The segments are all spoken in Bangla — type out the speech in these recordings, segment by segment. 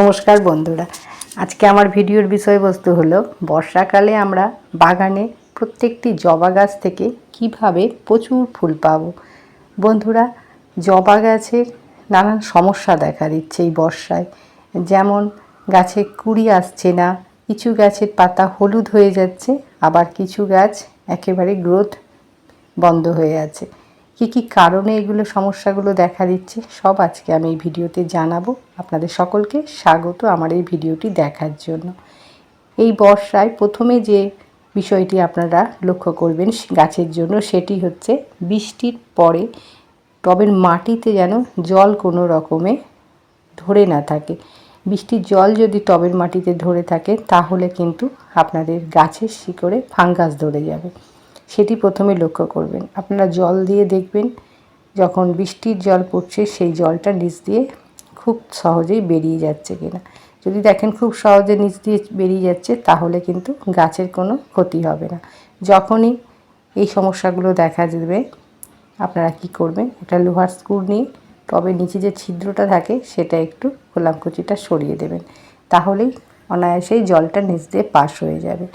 নমস্কার বন্ধুরা। আজকে আমার ভিডিওর বিষয়বস্তু হলো, বর্ষাকালে আমরা বাগানে প্রত্যেকটি জবা গাছ থেকে কীভাবে প্রচুর ফুল পাবো? বন্ধুরা, জবা গাছের নানান সমস্যা দেখা দিচ্ছে এই বর্ষায়। যেমন, গাছে কুড়ি আসছে না, কিছু গাছের পাতা হলুদ হয়ে যাচ্ছে, আবার কিছু গাছ একেবারে গ্রোথ বন্ধ হয়ে আছে। কি কি কারণে এগুলো সমস্যাগুলো দেখা দিচ্ছে, সব আজকে আমি এই ভিডিওতে জানাব। আপনাদের সকলকে স্বাগত আমার এই ভিডিওটি দেখার জন্য। এই বর্ষায় প্রথমে যে বিষয়টি আপনারা লক্ষ্য করবেন গাছের জন্য, সেটি হচ্ছে বৃষ্টির পরে টবের মাটিতে যেন জল কোনো রকমে ধরে না থাকে। বৃষ্টির জল যদি টবের মাটিতে ধরে থাকে, তাহলে কিন্তু আপনাদের গাছের শিকড়ে ফাঙ্গাস ধরে যাবে। সেটি প্রথমে লক্ষ্য করবেন। আপনারা জল দিয়ে দেখবেন, যখন বৃষ্টির জল পড়ছে, সেই জলটা নিচ দিয়ে খুব সহজেই বেরিয়ে যাচ্ছে কিনা। যদি দেখেন খুব সহজে নিচ দিয়ে বেরিয়ে যাচ্ছে, তাহলে কিন্তু গাছের কোনো ক্ষতি হবে না। যখনই এই সমস্যাগুলো দেখা দেবে, আপনারা কি করবেন? একটা লোহার স্ক্রু নিয়ে টবের নিচে যে ছিদ্রটা থাকে, সেটা একটু খোলামকুচিটা সরিয়ে দেবেন। তাহলেই অনায়াসেই জলটা নিচ দিয়ে পাস হয়ে যাবে।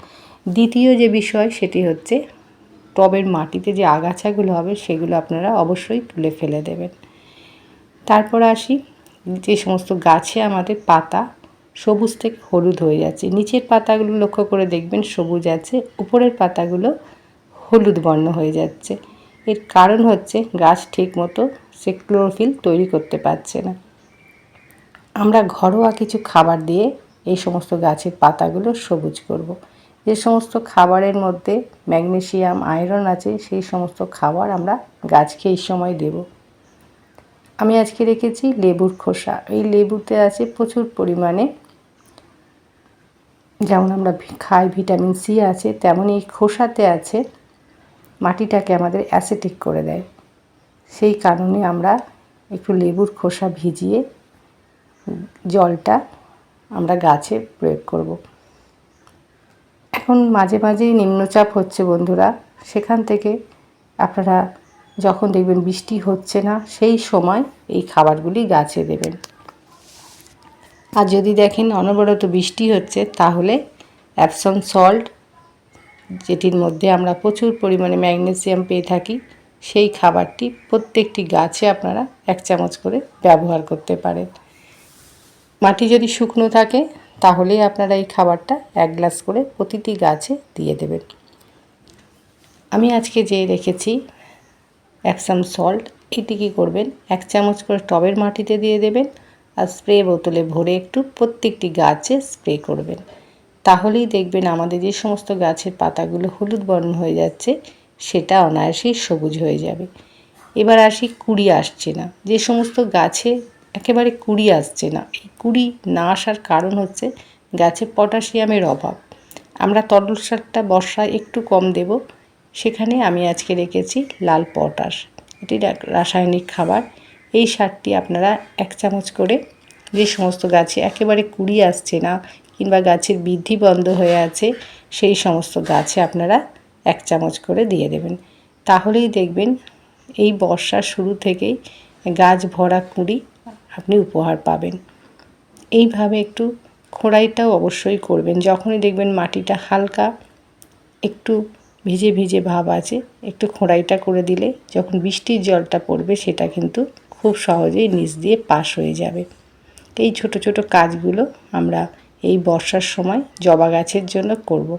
দ্বিতীয় যে বিষয়, সেটি হচ্ছে টবের মাটিতে যে আগাছাগুলো হবে সেগুলো আপনারা অবশ্যই তুলে ফেলে দেবেন। তারপর আসি, যে সমস্ত গাছে আমাদের পাতা সবুজ থেকে হলুদ হয়ে যাচ্ছে। নিচের পাতাগুলো লক্ষ্য করে দেখবেন সবুজ আছে, উপরের পাতাগুলো হলুদ বর্ণ হয়ে যাচ্ছে। এর কারণ হচ্ছে গাছ ঠিক মতো সে ক্লোরোফিল তৈরি করতে পারছে না। আমরা ঘরোয়া কিছু খাবার দিয়ে এই সমস্ত গাছের পাতাগুলো সবুজ করব। যে সমস্ত খাবারের মধ্যে ম্যাগনেসিয়াম, আয়রন আছে, সেই সমস্ত খাবার আমরা গাছকে এই সময় দেব। আমি আজকে রেখেছি লেবুর খোসা। এই লেবুতে আছে প্রচুর পরিমাণে যেমন আমরা খাই, ভিটামিন সি আছে, তেমন এই খোসাতে আছে মাটিটাকে আমাদের অ্যাসিটিক করে দেয়। সেই কারণে আমরা একটু লেবুর খোসা ভিজিয়ে জলটা আমরা গাছে প্রয়োগ করব। এখন মাঝে মাঝেই নিম্নচাপ হচ্ছে বন্ধুরা। সেখান থেকে আপনারা যখন দেখবেন বৃষ্টি হচ্ছে না, সেই সময় এই খাবারগুলি গাছে দেবেন। আর যদি দেখেন অনবরত বৃষ্টি হচ্ছে, তাহলে অ্যাপসন সল্ট যেটির মধ্যে আমরা প্রচুর পরিমাণে ম্যাগনেসিয়াম পেয়ে থাকি, সেই খাবারটি প্রত্যেকটি গাছে আপনারা এক চামচ করে ব্যবহার করতে পারেন। মাটি যদি শুকনো থাকে তাহলেই আপনারা এই খাবারটা এক গ্লাস করে প্রতিটি গাছে দিয়ে দেবেন। আমি আজকে যে রেখেছি অ্যাপসাম সল্ট, এটি কী করবেন? এক চামচ করে টবের মাটিতে দিয়ে দেবেন আর স্প্রে বোতলে ভরে একটু প্রত্যেকটি গাছে স্প্রে করবেন। তাহলেই দেখবেন আমাদের যে সমস্ত গাছের পাতাগুলো হলুদ বর্ণ হয়ে যাচ্ছে, সেটা অনায়াসেই সবুজ হয়ে যাবে। এবার আসি কুড়ি আসছে না। যে সমস্ত গাছে একেবারে কুড়ি আসছে না। এই কুড়ি না আসার কারণ হচ্ছে গাছে পটাশিয়ামের অভাব। আমরা তরল সারটা বর্ষায় একটু কম দেব। সেখানে আমি আজকে রেখেছি লাল পটাশ। এটি রাসায়নিক খাবার। এই সারটি আপনারা এক চামচ করে যে সমস্ত গাছে একেবারে কুড়ি আসছে না কিংবা গাছের বৃদ্ধি বন্ধ হয়ে আছে, সেই সমস্ত গাছে আপনারা এক চামচ করে দিয়ে দেবেন। তাহলেই দেখবেন এই বর্ষার শুরু থেকেই গাছ ভরা কুঁড়ি আপনি উপহার পাবেন। এইভাবে একটু খোঁড়াইটাও অবশ্যই করবেন। যখনই দেখবেন মাটিটা হালকা, একটু ভিজে ভিজে ভাব আছে, একটু খোঁড়াইটা করে দিলে যখন বৃষ্টির জলটা পড়বে সেটা কিন্তু খুব সহজেই নিচ দিয়ে পাশ হয়ে যাবে। এই ছোট ছোট কাজগুলো আমরা এই বর্ষার সময় জবা গাছের জন্য করব।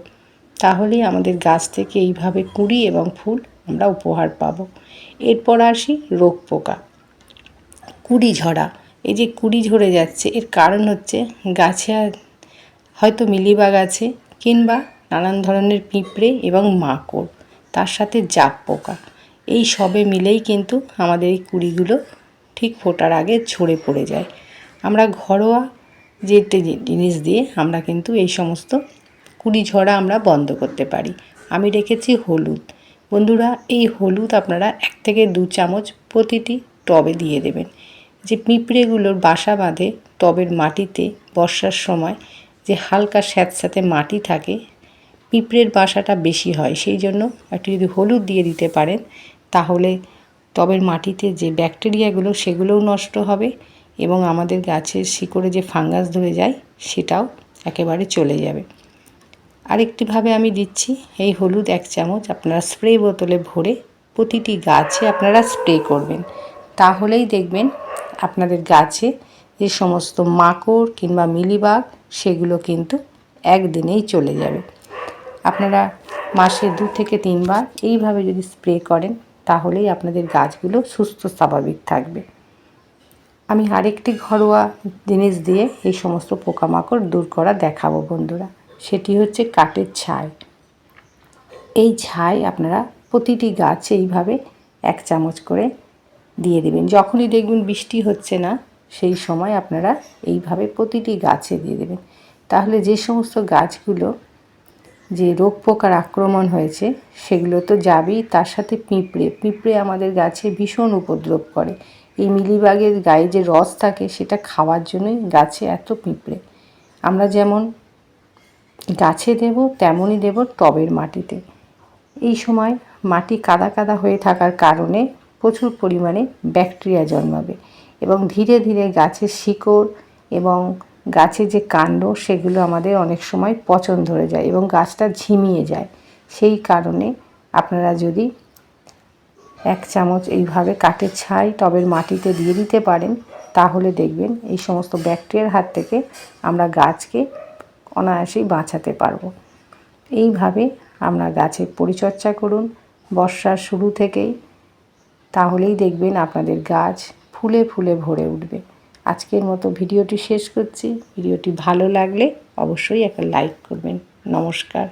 তাহলেই আমাদের গাছ থেকে এইভাবে কুঁড়ি এবং ফুল আমরা উপহার পাবো। এরপর আসি রোগ পোকা। কুড়ি ঝরা। এই যে কুড়ি ঝরে যাচ্ছে, এর কারণ হচ্ছে গাছে হয়তো মিলিবাগ আছে কিংবা নানান ধরনের পিঁপড়ে এবং মাকড়, তার সাথে জাপ পোকা। এই সবে মিলেই কিন্তু আমাদের এই কুড়িগুলো ঠিক ফোটার আগে ঝরে পড়ে যায়। আমরা ঘরোয়া যে জিনিস দিয়ে আমরা কিন্তু এই সমস্ত কুড়ি ঝরা আমরা বন্ধ করতে পারি। আমি রেখেছি হলুদ। বন্ধুরা, এই হলুদ আপনারা এক থেকে দু চামচ প্রতিটি টবে দিয়ে দেবেন। যে পিঁপড়েগুলোর বাসা বাঁধে টবের মাটিতে বর্ষার সময় যে হালকা স্যাঁতস্যাঁতে মাটি থাকে, পিঁপড়ের বাসাটা বেশি হয়। সেই জন্য একটু যদি হলুদ দিয়ে দিতে পারেন, তাহলে টবের মাটিতে যে ব্যাকটেরিয়াগুলো, সেগুলোও নষ্ট হবে এবং আমাদের গাছের শিকড়ে যে ফাঙ্গাস ধরে যায়, সেটাও একেবারে চলে যাবে। আরেকটিভাবে আমি দিচ্ছি, এই হলুদ এক চামচ আপনারা স্প্রে বোতলে ভরে প্রতিটি গাছে আপনারা স্প্রে করবেন। তাহলেই দেখবেন আপনাদের গাছে যে সমস্ত মাকড় কিংবা মিলিবাগ, সেগুলো কিন্তু একদিনেই চলে যাবে। আপনারা মাসে দু থেকে তিনবার এইভাবে যদি স্প্রে করেন, তাহলেই আপনাদের গাছগুলো সুস্থ, স্বাভাবিক থাকবে। আমি আরেকটি ঘরোয়া জিনিস দিয়ে এই সমস্ত পোকামাকড় দূর করা দেখাবো বন্ধুরা। সেটি হচ্ছে কাঠের ছাই। এই ছাই আপনারা প্রতিটি গাছে এইভাবে এক চামচ করে দিয়ে দেবেন। যখনই দেখবেন বৃষ্টি হচ্ছে না, সেই সময় আপনারা এইভাবে প্রতিটি গাছে দিয়ে দেবেন। তাহলে যে সমস্ত গাছগুলো যে রোগ পোকার আক্রমণ হয়েছে, সেগুলো তো যাবেই, তার সাথে পিঁপড়ে। পিঁপড়ে আমাদের গাছে ভীষণ উপদ্রব করে। এই মিলিবাগের গায়ে যে রস থাকে, সেটা খাওয়ার জন্যই গাছে এত পিঁপড়ে। আমরা যেমন গাছে দেব, তেমনই দেব টবের মাটিতে। এই সময় মাটি কাদা কাদা হয়ে থাকার কারণে প্রচুর পরিমাণে ব্যাকটেরিয়া জন্মাবে এবং ধীরে ধীরে গাছের শিকড় এবং গাছের যে কাণ্ড, সেগুলো আমাদের অনেক সময় পচন ধরে যায় এবং গাছটা ঝিমিয়ে যায়। সেই কারণে আপনারা যদি এক চামচ এইভাবে কাঠের ছাই টবের মাটিতে দিয়ে দিতে পারেন, তাহলে দেখবেন এই সমস্ত ব্যাকটেরিয়ার হাত থেকে আমরা গাছকে অনায়াসেই বাঁচাতে পারব। এইভাবে আমরা গাছের পরিচর্যা করুন। বর্ষার শুরু থেকেই তাহলেই দেখবেন আপনাদের গাছ ফুলে ফুলে ভরে উঠবে। আজকের মতো ভিডিওটি শেষ করছি। ভিডিওটি ভালো লাগলে অবশ্যই একটা লাইক করবেন। নমস্কার।